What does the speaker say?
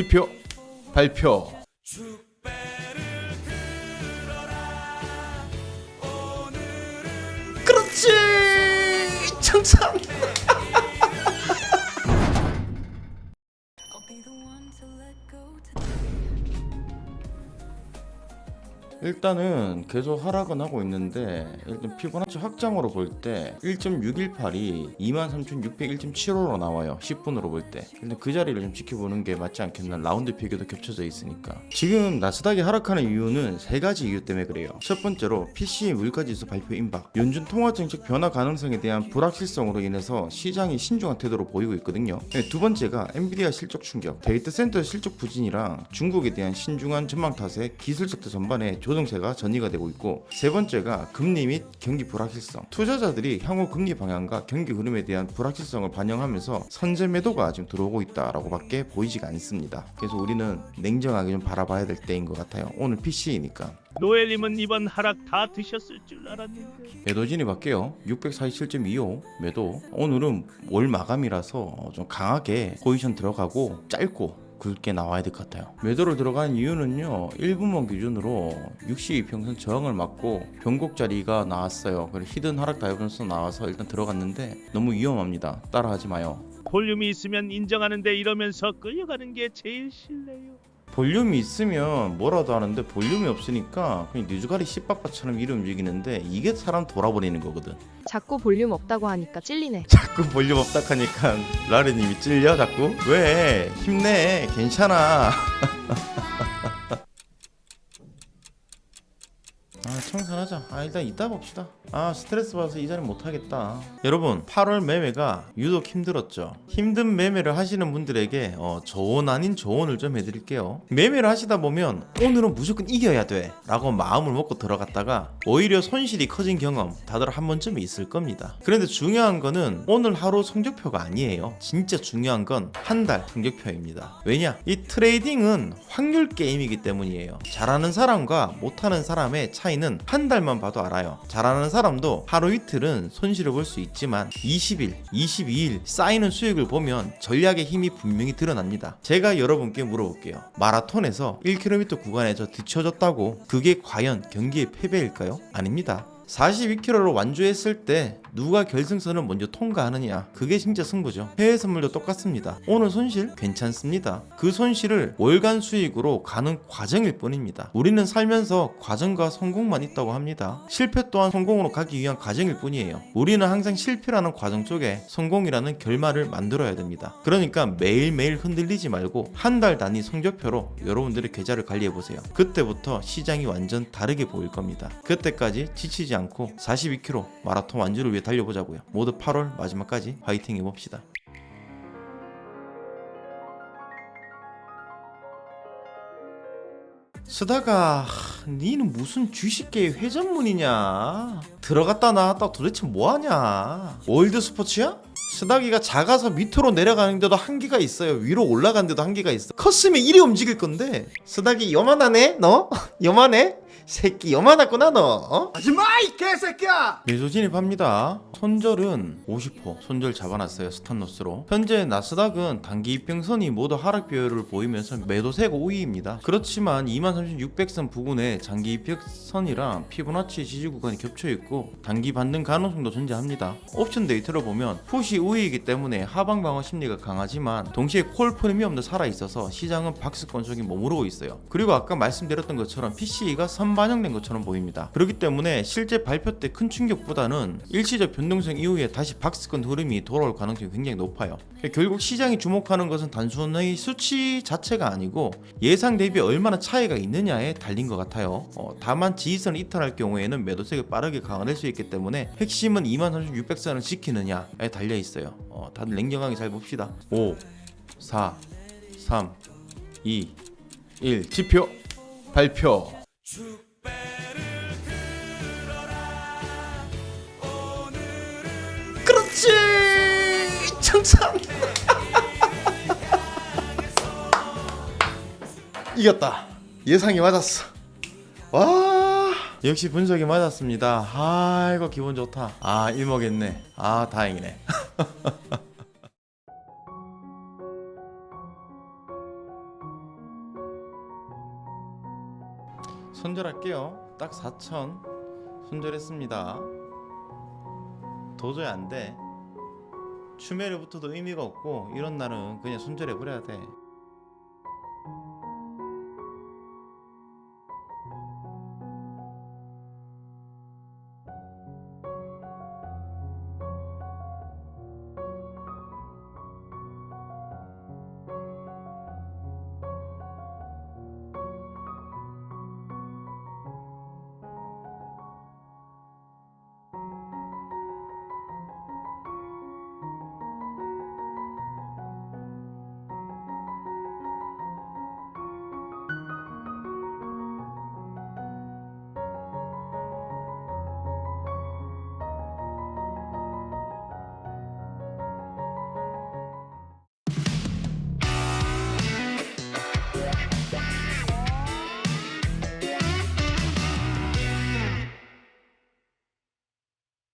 지표 발표. 그렇지! 청산 일단은 계속 하락은 하고 있는데 일단 피보나치 확장으로 볼 때 1.618이 23,601.75로 나와요. 10분으로 볼 때. 일단 그 자리를 좀 지켜보는 게 맞지 않겠나. 라운드 피겨도 겹쳐져 있으니까. 지금 나스닥이 하락하는 이유는 세 가지 이유 때문에 그래요. 첫 번째로 PC의 물가지수 발표 임박. 연준 통화 정책 변화 가능성에 대한 불확실성으로 인해서 시장이 신중한 태도로 보이고 있거든요. 네, 두 번째가 엔비디아 실적 충격. 데이터 센터 실적 부진이랑 중국에 대한 신중한 전망 탓에 기술 섹터 전반에 조 정세가 전이가 되고 있고 세 번째가 금리 및 경기 불확실성. 투자자들이 향후 금리 방향과 경기 흐름에 대한 불확실성을 반영하면서 선제 매도가 지금 들어오고 있다라고밖에 보이지가 않습니다. 그래서 우리는 냉정하게 좀 바라봐야 될 때인 것 같아요. 오늘 PC이니까. 노엘님은 이번 하락 다 드셨을 줄 알았는데. 매도진이 바뀌어요 647.25 매도. 오늘은 월 마감이라서 좀 강하게 포지션 들어가고 짧고 굵게 나와야 될 것 같아요. 매도를 들어간 이유는요 1분봉 기준으로 62평선 저항을 맞고 변곡 자리가 나왔어요. 그리고 히든 하락 다이버전스 나와서 일단 들어갔는데 너무 위험합니다. 따라하지 마요. 볼륨이 있으면 인정하는데 이러면서 끌려가는 게 제일 싫네요. 볼륨이 있으면 뭐라도 하는데 볼륨이 없으니까 그냥 뉴즈가리 씨빠빠처럼 이름 움직이는데 이게 사람 돌아버리는 거거든. 자꾸 볼륨 없다고 하니까 찔리네. 자꾸 볼륨 없다 하니까 라레님이 찔려 자꾸? 왜? 힘내. 괜찮아. 아 청산 하자. 아 일단 이따 봅시다. 아 스트레스 받아서 이 자리 못하겠다. 여러분 8월 매매가 유독 힘들었죠. 힘든 매매를 하시는 분들에게 어, 조언 아닌 조언을 좀 해드릴게요. 매매를 하시다 보면 오늘은 무조건 이겨야 돼. 라고 마음을 먹고 들어갔다가 오히려 손실이 커진 경험 다들 한 번쯤 있을 겁니다. 그런데 중요한 거는 오늘 하루 성적표가 아니에요. 진짜 중요한 건 한 달 성적표입니다. 왜냐? 이 트레이딩은 확률 게임이기 때문이에요. 잘하는 사람과 못하는 사람의 차이는 한 달만 봐도 알아요. 잘하는 사람도 하루 이틀은 손실을 볼 수 있지만 20일 22일 쌓이는 수익을 보면 전략의 힘이 분명히 드러납니다. 제가 여러분께 물어볼게요. 마라톤에서 1km 구간에서 뒤쳐졌다고 그게 과연 경기의 패배일까요? 아닙니다 42km로 완주했을 때 누가 결승선을 먼저 통과하느냐 그게 진짜 승부죠. 해외 선물도 똑같습니다. 오늘 손실 괜찮습니다. 그 손실을 월간 수익으로 가는 과정일 뿐입니다. 우리는 살면서 과정과 성공만 있다고 합니다. 실패 또한 성공으로 가기 위한 과정일 뿐이에요. 우리는 항상 실패라는 과정 속에 성공이라는 결말을 만들어야 됩니다. 그러니까 매일매일 흔들리지 말고 한 달 단위 성적표로 여러분들의 계좌를 관리해 보세요. 그때부터 시장이 완전 다르게 보일 겁니다. 그때까지 지치지 않고 42km 마라톤 완주를 위해 달려보자고요. 모두 8월 마지막까지 화이팅 해봅시다. 쓰다가 하, 니는 무슨 주식계의 회전문이냐 들어갔다 나왔다 도대체 뭐하냐 월드 스포츠야? 쓰다기가 작아서 밑으로 내려가는데도 한계가 있어요 위로 올라가는데도 한계가 있어 컸으면 이리 움직일 건데 쓰다기 요만하네 너? 요만해? 새끼 요만하구나 너 어? 하지마 이 개새끼야! 매수 진입합니다. 손절은 50% 손절 잡아놨어요 스탄로스로. 현재 나스닥은 단기 입평선이 모두 하락 비율을 보이면서 매도세가 5위입니다. 그렇지만 23,600선 부근에 장기 입평선이랑 피보나치 지지 구간이 겹쳐 있고 단기 반등 가능성도 존재합니다. 옵션 데이터를 보면 푸시 우위이기 때문에 하방 방어 심리가 강하지만 동시에 콜 프리미엄도 살아 있어서 시장은 박스권 속에 머무르고 있어요. 그리고 아까 말씀드렸던 것처럼 PC가 선반영된 것처럼 보입니다. 그렇기 때문에 실제 발표 때 큰 충격보다는 일시적 변동 성 이후에 다시 박스권 흐름이 돌아올 가능성이 굉장히 높아요. 결국 시장이 주목하는 것은 단순히 수치 자체가 아니고 예상 대비 얼마나 차이가 있느냐에 달린 것 같아요. 어, 다만 지지선을 이탈할 경우에는 매도세가 빠르게 강화될 수 있기 때문에 핵심은 23,600선을 지키느냐에 달려 있어요. 어, 다들 냉정하게 잘 봅시다. 5, 4, 3, 2, 1 지표 발표. 감사. 이겼다. 예상이 맞았어. 와. 역시 분석이 맞았습니다. 아이거 기분 좋다. 아 일먹했네. 아 다행이네. 손절할게요. 딱 4천 손절했습니다. 도저히 안 돼. 추메르부터도 의미가 없고 이런 날은 그냥 손절해 버려야 돼